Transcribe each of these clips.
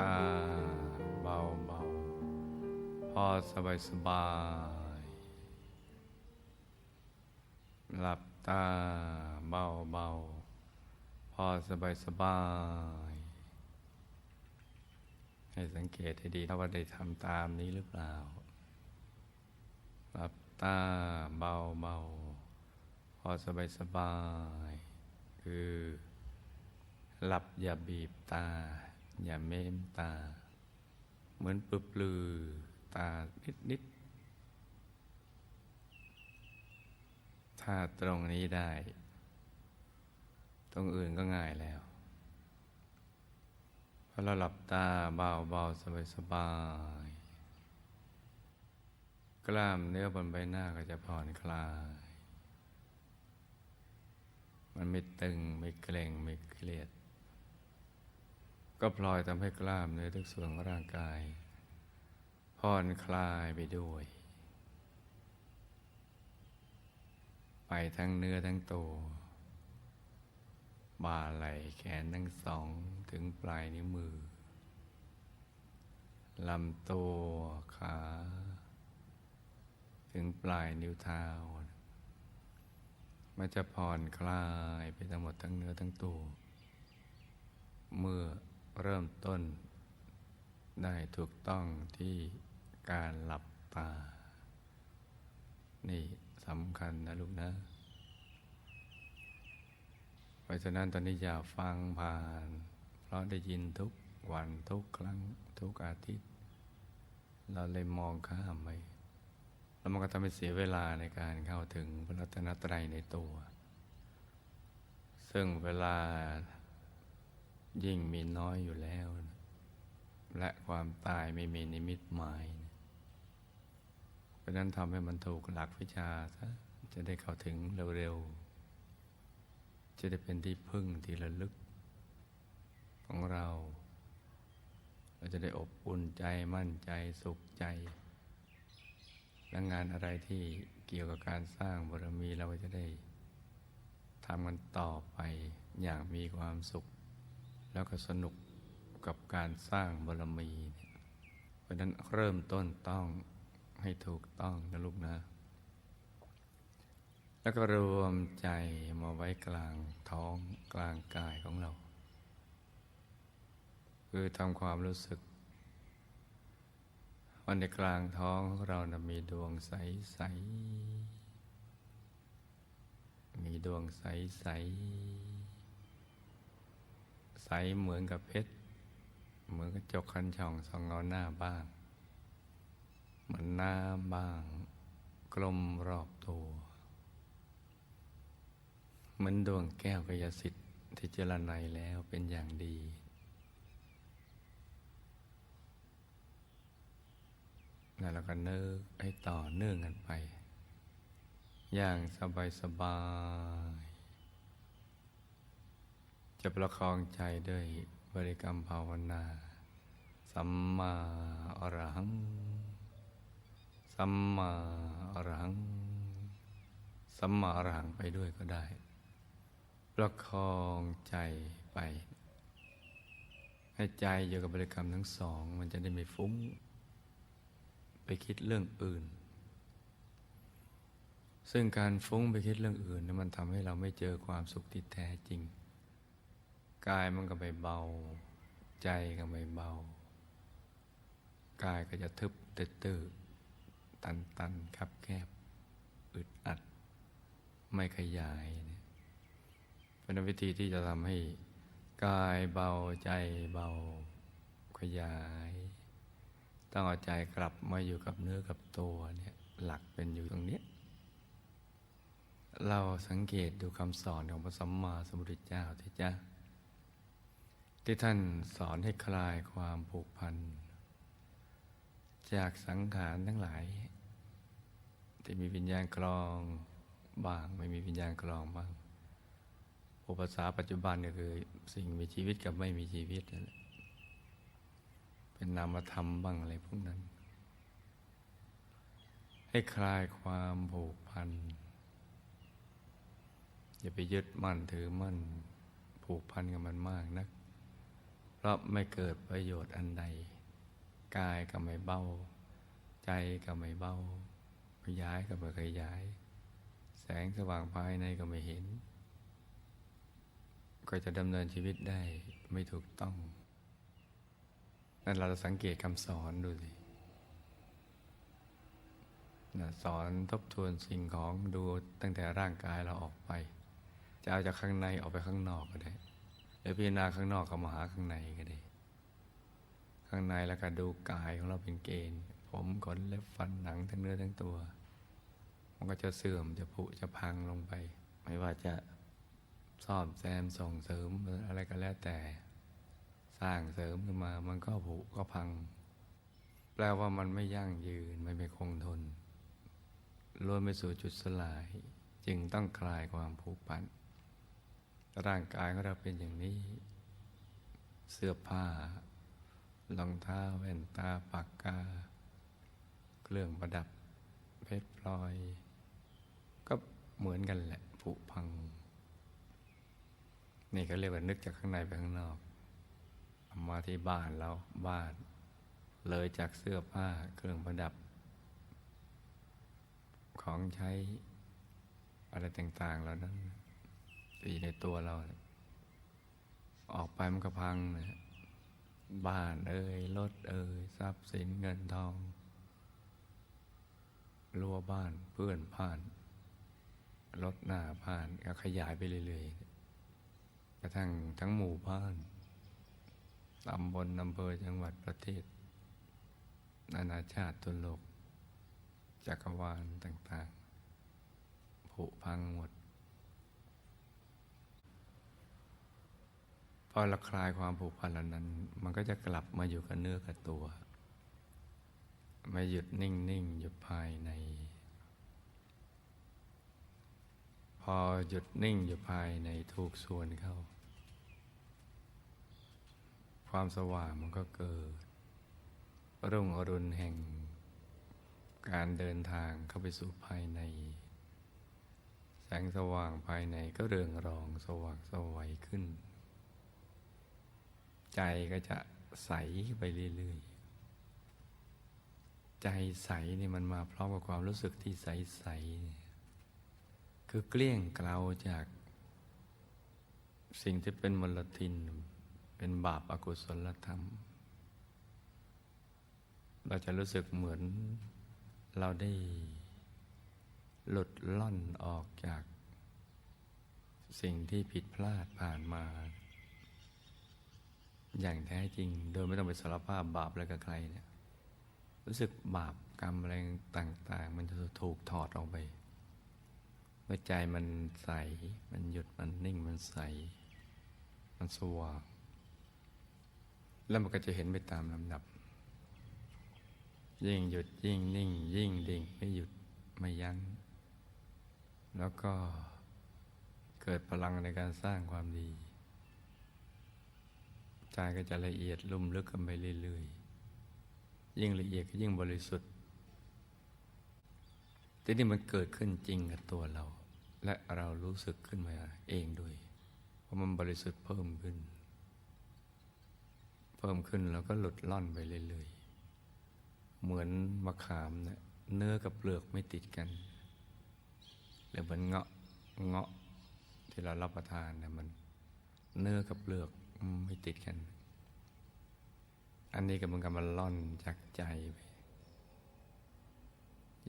ตาเบาเบาพอสบายสบาย หลับตาเบาเบาพอสบายสบาย ให้สังเกตให้ดีถ้าว่าได้ทำตามนี้หรือเปล่า หลับตาเบาเบาพอสบายสบาย คือหลับอย่าบีบตา อย่าเม้มตา เหมือนปลือปลือตานิดนิดๆถ้าตรงนี้ได้ ตรงอื่นก็ง่ายแล้วพอเราหลับตาเบาเบาสบายสบายกล้ามเนื้อบนใบหน้าก็จะผ่อนคลาย มันไม่ตึงไม่เกร็งไม่เครียด ก็พลอยทำให้กล้ามเนื้อทุกส่วนของร่างกายผ่อนคลายไปด้วย ไปทั้งเนื้อทั้งตัวบ่าไหล่แขนทั้งสองถึงปลายนิ้วมือลำตัวขา ถึงปลายนิ้วเท้า มันจะผ่อนคลายไปทั้งหมดทั้งเนื้อทั้งตัว เมื่อ เริ่มต้นได้ถูกต้องที่การหลับตา นี่สำคัญนะลูกนะ เพราะฉะนั้นตอนนี้อย่าฟังผ่าน เพราะได้ยินทุกวันทุกครั้งทุกอาทิตย์ เราเลยมองข้ามไปแล้วมันก็ทำให้เสียเวลาในการเข้าถึงพระรัตนตรัยในตัว ซึ่งเวลา ยิ่งมีน้อยอยู่แล้วและความตายไม่มีนิมิตหมายเพราะนั้นทำให้มันถูกหลักวิชาซะจะได้เข้าถึงเร็วๆ จะได้เป็นที่พึ่งที่ระลึก ของเรา เราจะได้อบอุ่นใจมั่นใจสุขใจ และงานอะไรที่เกี่ยวกับการสร้างบารมีเราก็จะได้ทำกันต่อไปอย่างมีความสุข แล้วก็สนุกกับการสร้างบารมีเนี่ยเพราะนั้นเริ่มต้นต้องให้ถูกต้องนะลูกนะ แล้วก็รวมใจมาไว้กลางท้องกลางกายของเรา คือทำความรู้สึกว่าในกลางท้องของเรานะมีดวงใสใสมีดวงใสใส เหมือนกับเพชร เหมือนกระจกคันช่องส่องเงาหน้าบ้าง เหมือนน้ำบ้าง กลมรอบตัว เหมือนดวงแก้วกยสิทธิ์ที่เจรไนแล้วเป็นอย่างดี แล้วก็นึกให้ต่อเนื่องกันไป อย่างสบายสบาย จะประคองใจด้วยบริกรรมภาวนา สัมมาอรหัง สัมมาอรหัง สัมมาอรหังไปด้วยก็ได้ ประคองใจไป ให้ใจอยู่กับบริกรรมทั้งสอง มันจะได้ไม่ฟุ้ง ไปคิดเรื่องอื่น ซึ่งการฟุ้งไปคิดเรื่องอื่นนั้นมันทำให้เราไม่เจอความสุขที่แท้จริง กายมันก็ไม่เบา ใจก็ไม่เบา กายก็จะทึบตื้อตันตันๆคับแคบ อึดอัด ไม่ขยายเป็นวิธีที่จะทำให้ กายเบาใจเบา ขยาย ต้องเอาใจกลับมาอยู่กับเนื้อกับตัวเนี่ยหลักเป็นอยู่ตรงนี้ เราสังเกตดูคำสอนของพระสัมมาสัมพุทธเจ้าที่จ้า ที่ท่านสอนให้คลายความผูกพัน จากสังขารทั้งหลาย ที่มีวิญญาณกรองบ้างไม่มีวิญญาณกรองบ้างอุปสาปัจจุบันก็คือ สิ่งมีชีวิตกับไม่มีชีวิตนั่นแหละเป็นนามธรรมบ้างอะไรพวกนั้น ให้คลายความผูกพัน อย่าไปยึดมั่นถือมั่นผูกพันกับมันมากนัก เพราะไม่เกิดประโยชน์อันใด กายก็ไม่เบา ใจก็ไม่เบาขยายก็ไม่ขยาย แสงสว่างภายในก็ไม่เห็น ก็จะดำเนินชีวิตได้ไม่ถูกต้อง นั่นเราจะสังเกตคำสอนดูสิสอนทบทวนสิ่งของดูตั้งแต่ร่างกายเราออกไป จะเอาจากข้างในออกไปข้างนอกก็ได้ หรือพิจารณาข้างนอกก็มาหาข้างในก็ได้ข้างในแล้วก็ดูกายของเราเป็นเกณฑ์ ผมขนเล็บฟันหนังทั้งเนื้อทั้งตัว มันก็จะเสื่อมจะผุจะพังลงไป ไม่ว่าจะซ่อมแซมส่งเสริมอะไรก็แล้วแต่ สร้างเสริมขึ้นมา มันก็ผุก็พัง แปลว่ามันไม่ยั่งยืนไม่ไม่คงทนล้วนไปสู่จุดสลาย จึงต้องคลายความผูกพัน ร่างกายของเราเป็นอย่างนี้ เสื้อผ้ารองเท้าแว่นตาปากกา เครื่องประดับเพชรพลอย ก็เหมือนกันแหละผุพัง นี่ก็เรียกว่านึกจากข้างในไปข้างนอก มาที่บ้านเราบ้าน เลยจากเสื้อผ้าเครื่องประดับ ของใช้อะไรต่าง ๆ แล้วนั้น ที่ในตัวเรา ออกไปมันก็พังนะบ้านเอ่ยรถเอ่ยทรัพย์สินเงินทองรั้วบ้านเพื่อนผ่านรถหน้าผ่านก็ขยายไปเรื่อยๆกระทั่งทั้งหมู่บ้านตำบลอำเภอจังหวัดประเทศ นานาชาติทั่วโลก จักรวาลต่าง ๆ ผุพังหมด พอเราคลายความผูกพันเหล่านั้น มันก็จะกลับมาอยู่กับเนื้อกับตัวไม่หยุดนิ่งๆอยู่ภายใน พอหยุดนิ่งอยู่ภายในถูกส่วนเข้า ความสว่างมันก็เกิด รุ่งอรุณแห่ง การเดินทางเข้าไปสู่ภายใน แสงสว่างภายในก็เรืองรองสว่างสวัยขึ้น ใจก็จะใสไปเรื่อยๆ ใจใสนี่มันมาพร้อมกับความรู้สึกที่ใสๆ คือเกลี้ยงเกลาจากสิ่งที่เป็นมลทิน เป็นบาปอากุศลธรรม เราจะรู้สึกเหมือนเราได้หลุดล่อนออกจากสิ่งที่ผิดพลาดผ่านมา อย่างแท้จริง โดยไม่ต้องไปสารภาพบาปอะไรกับใครเนี่ยรู้สึกบาปกรรมอะไรต่าง ๆ มันจะถูกถอดออกไปเมื่อใจมันใส มันหยุดมันนิ่งมันใส มันสว่างแล้วมันก็จะเห็นไปตามลำดับ ยิ่งหยุดยิ่งนิ่ง ยิ่งดิ่งไม่หยุดไม่ยัง้งแล้วก็เกิดพลังในการสร้างความดี ใจก็จะละเอียดลุ่มลึกกันไปเรื่อยๆยิ่งละเอียดก็ยิ่งบริสุทธิ์ที่นี้มันเกิดขึ้นจริงกับตัวเรา และเรารู้สึกขึ้นมาเองด้วย เพราะมันบริสุทธิ์เพิ่มขึ้น เพิ่มขึ้นแล้วก็หลุดล่อนไปเรื่อยๆเหมือนมะขามเนะเนื้อกับเปลือกไม่ติดกันหรือเหมือนเงาะเงาะที่เรารับประทานเนี่ยมันเนื้อกับเปลือก ไม่ติดกัน อันนี้ก็มันกำลังล่อนจากใจไป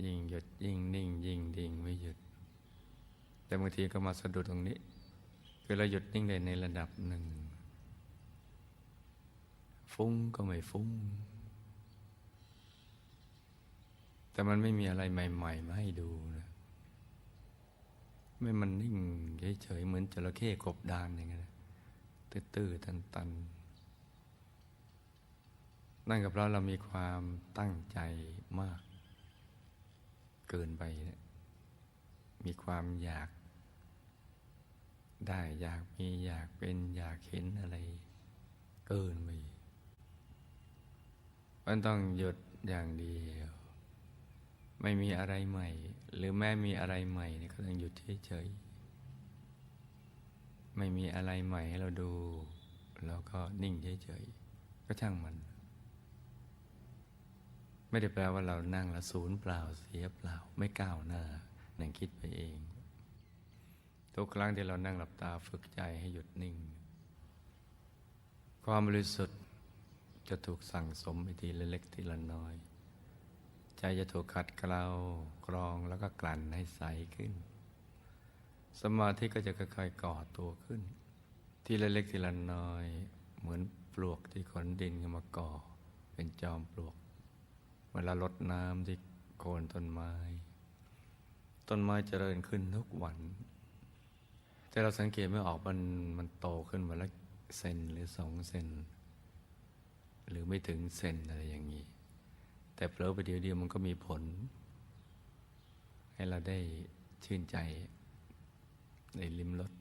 ยิ่งหยุดยิ่งนิ่ง ยิ่งดิ่งไม่หยุด แต่บางทีก็มาสะดุดตรงนี้ คือเราหยุดนิ่งได้ในระดับหนึ่ง ฟุ้งก็ไม่ฟุ้ง แต่มันไม่มีอะไรใหม่ๆมาให้ดูนะไม่มันนิ่งเฉยๆเหมือนจระเข้กบดานอย่างเงี้ย ตื้อๆตันๆนั่นก็เพราะเรามีความตั้งใจมาก เกินไป มีความอยาก ได้อยากมีอยากเป็นอยากเห็นอะไร เกินไปมันต้องหยุดอย่างเดียว ไม่มีอะไรใหม่ หรือแม้มีอะไรใหม่ก็ต้องหยุดเฉยๆ ไม่มีอะไรใหม่ให้เราดู แล้วก็นิ่งเฉยๆก็ช่างมัน ไม่ได้แปลว่าเรานั่งแล้วศูนย์เปล่าเสียเปล่า ไม่ก้าวหน้านั่งคิดไปเอง ทุกครั้งที่เรานั่งหลับตาฝึกใจให้หยุดนิ่ง ความบริสุทธิ์จะถูกสั่งสมไปทีละเล็กทีละน้อย ใจจะถูกขัดเกลากรองแล้วก็กลั่นให้ใสขึ้น สมาธิก็จะค่อยๆก่อตัวขึ้น ทีละเล็กทีละน้อย เหมือนปลวกที่ขนดินเข้ามาก่อ เป็นจอมปลวก เวลาลดน้ำที่โคนต้นไม้ ต้นไม้เจริญขึ้นทุกวัน แต่เราสังเกตไม่ออกมันมันโตขึ้นมาละเซนหรือสองเซนหรือไม่ถึงเซนอะไรอย่างนี้ แต่เผลอไปเดียวเดียวมันก็มีผล ให้เราได้ชื่นใจ ในลิมรส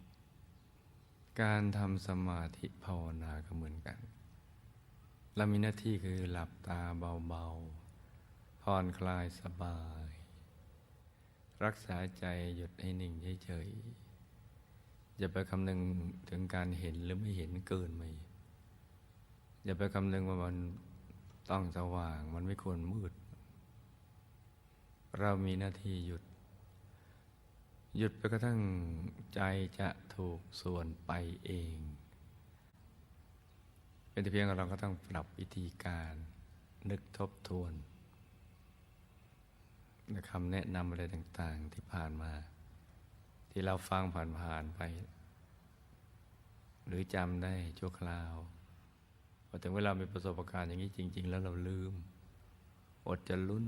การทำสมาธิภาวนาก็เหมือนกัน เรามีหน้าที่คือหลับตาเบาๆผ่อนคลายสบาย รักษาใจหยุดให้นิ่งเฉยๆอย่าไปคำนึงถึงการเห็นหรือไม่เห็นเกินไปอย่าไปคำนึงว่ามันต้องสว่างมันไม่ควรมืด เรามีหน้าที่หยุด หยุดไปกระทั่งใจจะถูกส่วนไปเอง เป็นแต่เพียงเราก็ต้องปรับวิธีการนึกทบทวนในคำแนะนำอะไรต่าง ๆ ที่ผ่านมา ที่เราฟังผ่านๆไป หรือจำได้ชั่วคราวพอถึงเวลามีประสบการณ์อย่างนี้จริง ๆ แล้วเราลืม อดจะลุ้น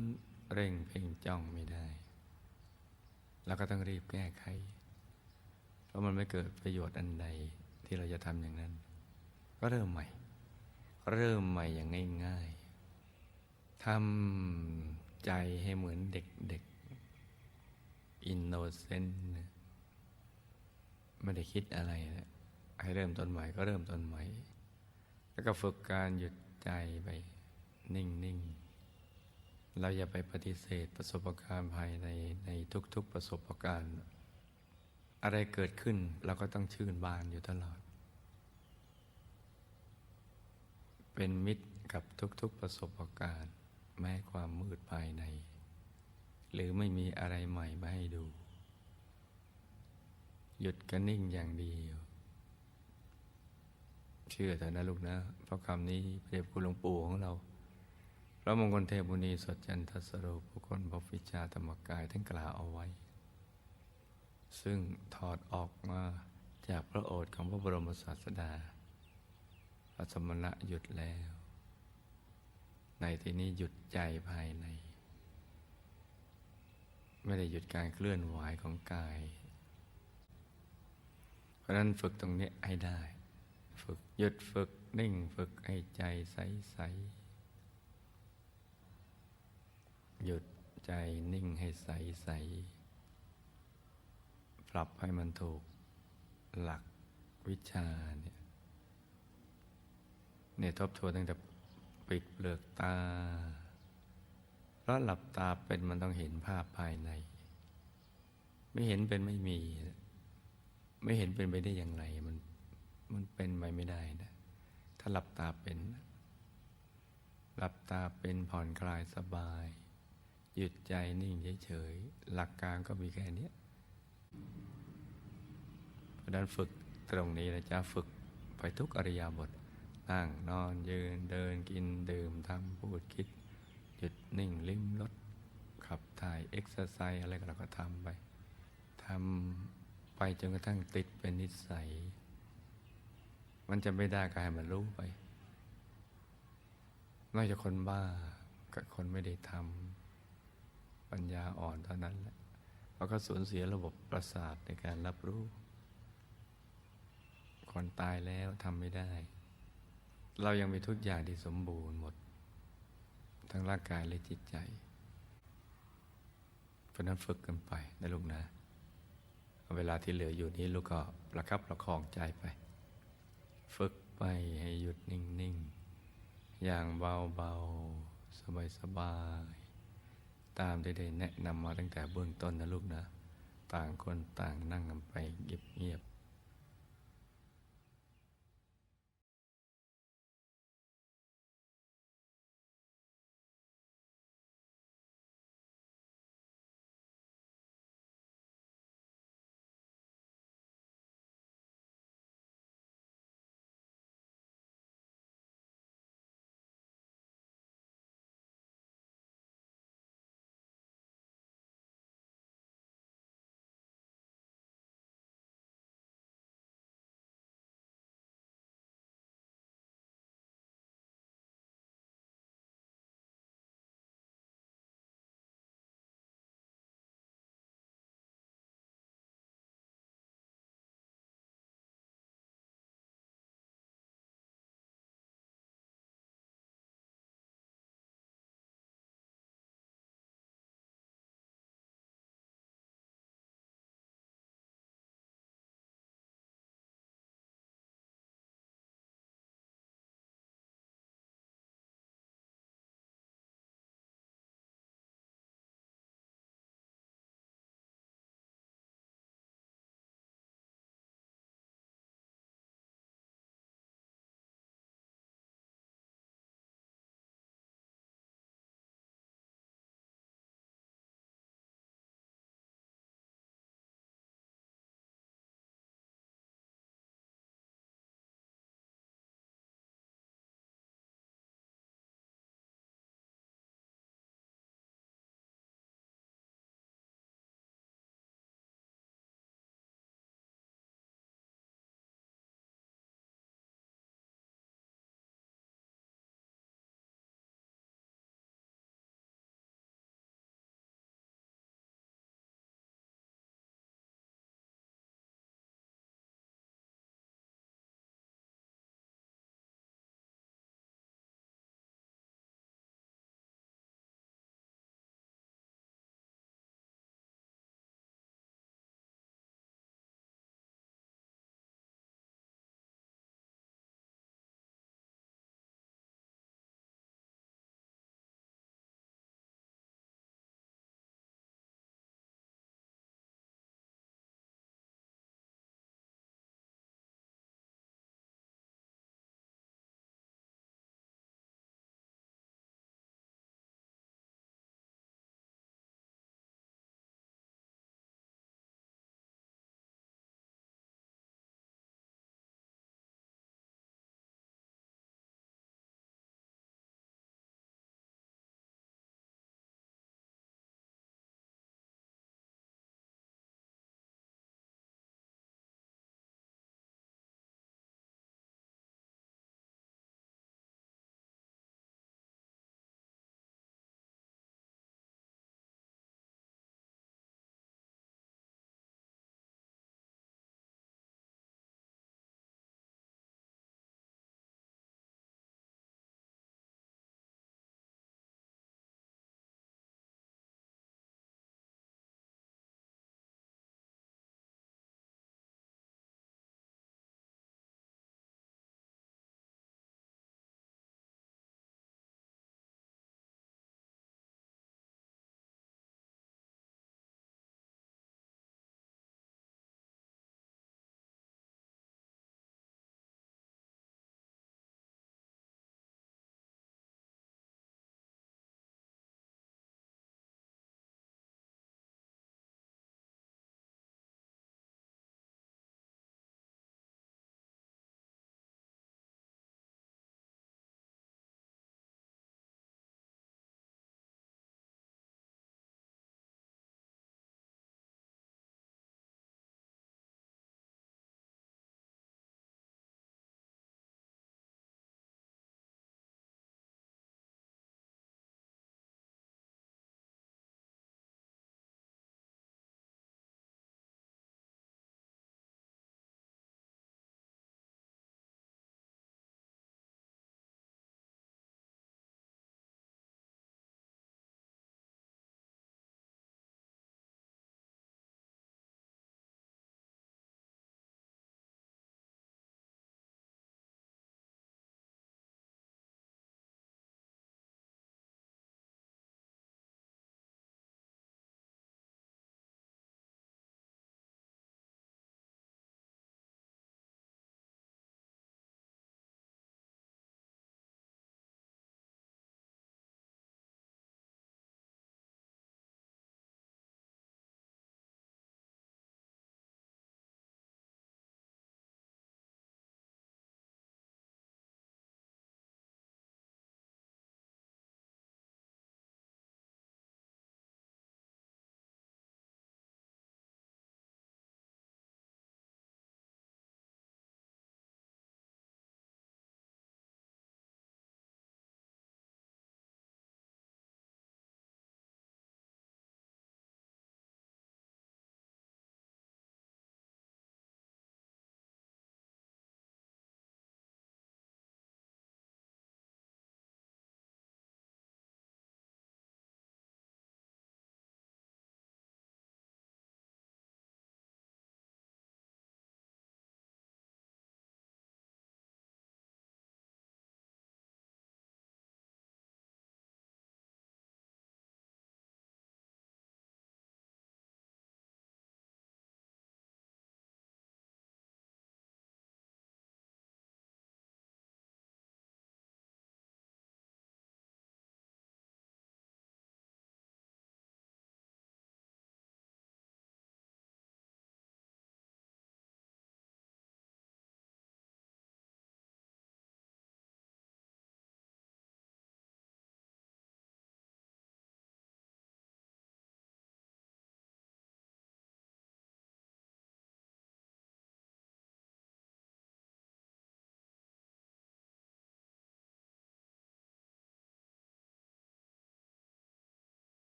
เร่งเพ่งจ้องไม่ได้ เราก็ต้องรีบแก้ไข เพราะมันไม่เกิดประโยชน์อันใดที่เราจะทำอย่างนั้น ก็เริ่มใหม่ เริ่มใหม่อย่างง่ายๆทำใจให้เหมือนเด็กๆอินโนเซนต์ไม่ได้คิดอะไรนะให้เริ่มต้นใหม่ก็เริ่มต้นใหม่ แล้วก็ฝึกการหยุดใจไปนิ่งๆ เราอย่าไปปฏิเสธประสบการณ์ภายในในทุกๆประสบการณ์ อะไรเกิดขึ้นเราก็ต้องชื่นบานอยู่ตลอด เป็นมิตรกับทุกๆประสบการณ์แม้ความมืดภายใน หรือไม่มีอะไรใหม่มาให้ดู หยุดกันนิ่งอย่างเดียวเชื่อเถอะนะลูกนะ เพราะคำนี้เปรียบคุณหลวงปู่ของเรา พระมงคลเทพบุณีสดจันทสโรผู้คนพบวิชาธรรมกายท่านกล่าวเอาไว้ ซึ่งถอดออกมาจากพระโอษฐ์ของพระบรมศาสดาพระสมณะหยุดแล้ว ในที่นี้หยุดใจภายใน ไม่ได้หยุดการเคลื่อนไหวของกาย เพราะนั้นฝึกตรงนี้ให้ได้ ฝึกหยุดฝึกนิ่งฝึกให้ใจใสใส หยุดใจนิ่งให้ใสใสปรับให้มันถูกหลักวิชาเนี่ยเนี่ยทบทวนตั้งแต่ปิดเปลือกตา เพราะหลับตาเป็นมันต้องเห็นภาพภายใน ไม่เห็นเป็นไม่มี ไม่เห็นเป็นไปได้อย่างไร มันมันเป็นไปไม่ได้นะ ถ้าหลับตาเป็น หลับตาเป็นผ่อนคลายสบาย หยุดใจนิ่งเฉยๆ หลักการก็มีแค่นี้เพราะนั้นฝึกตรงนี้นะจ๊ะฝึกไปทุกอริยาบท นั่งนอนยืนเดินกินดื่มทำพูดคิด หยุดนิ่งลิ้มรสขับถ่ายเอ็กซ์ไซส์อะไรก็เราก็ทำไปทำไปจนกระทั่งติดเป็นนิสัย มันจะไม่ได้ก็ให้มันรู้ไปนอกจากคนบ้ากับคนไม่ได้ทำ ปัญญาอ่อนเท่านั้นแหละเพราะเขาสูญเสียระบบประสาทในการรับรู้คนตายแล้วทำไม่ได้ เรายังมีทุกอย่างที่สมบูรณ์หมด ทั้งร่างกายและจิตใจเพราะนั้นฝึกกันไปนะลูกนะ เวลาที่เหลืออยู่นี้ลูกก็ประคับประคองใจไป ฝึกไปให้หยุดนิ่ง ๆ อย่างเบา ๆ สบาย ๆ ตามที่ได้แนะนำมาตั้งแต่เบื้องต้นนะลูกนะ ต่างคนต่างนั่งกันไปเงียบ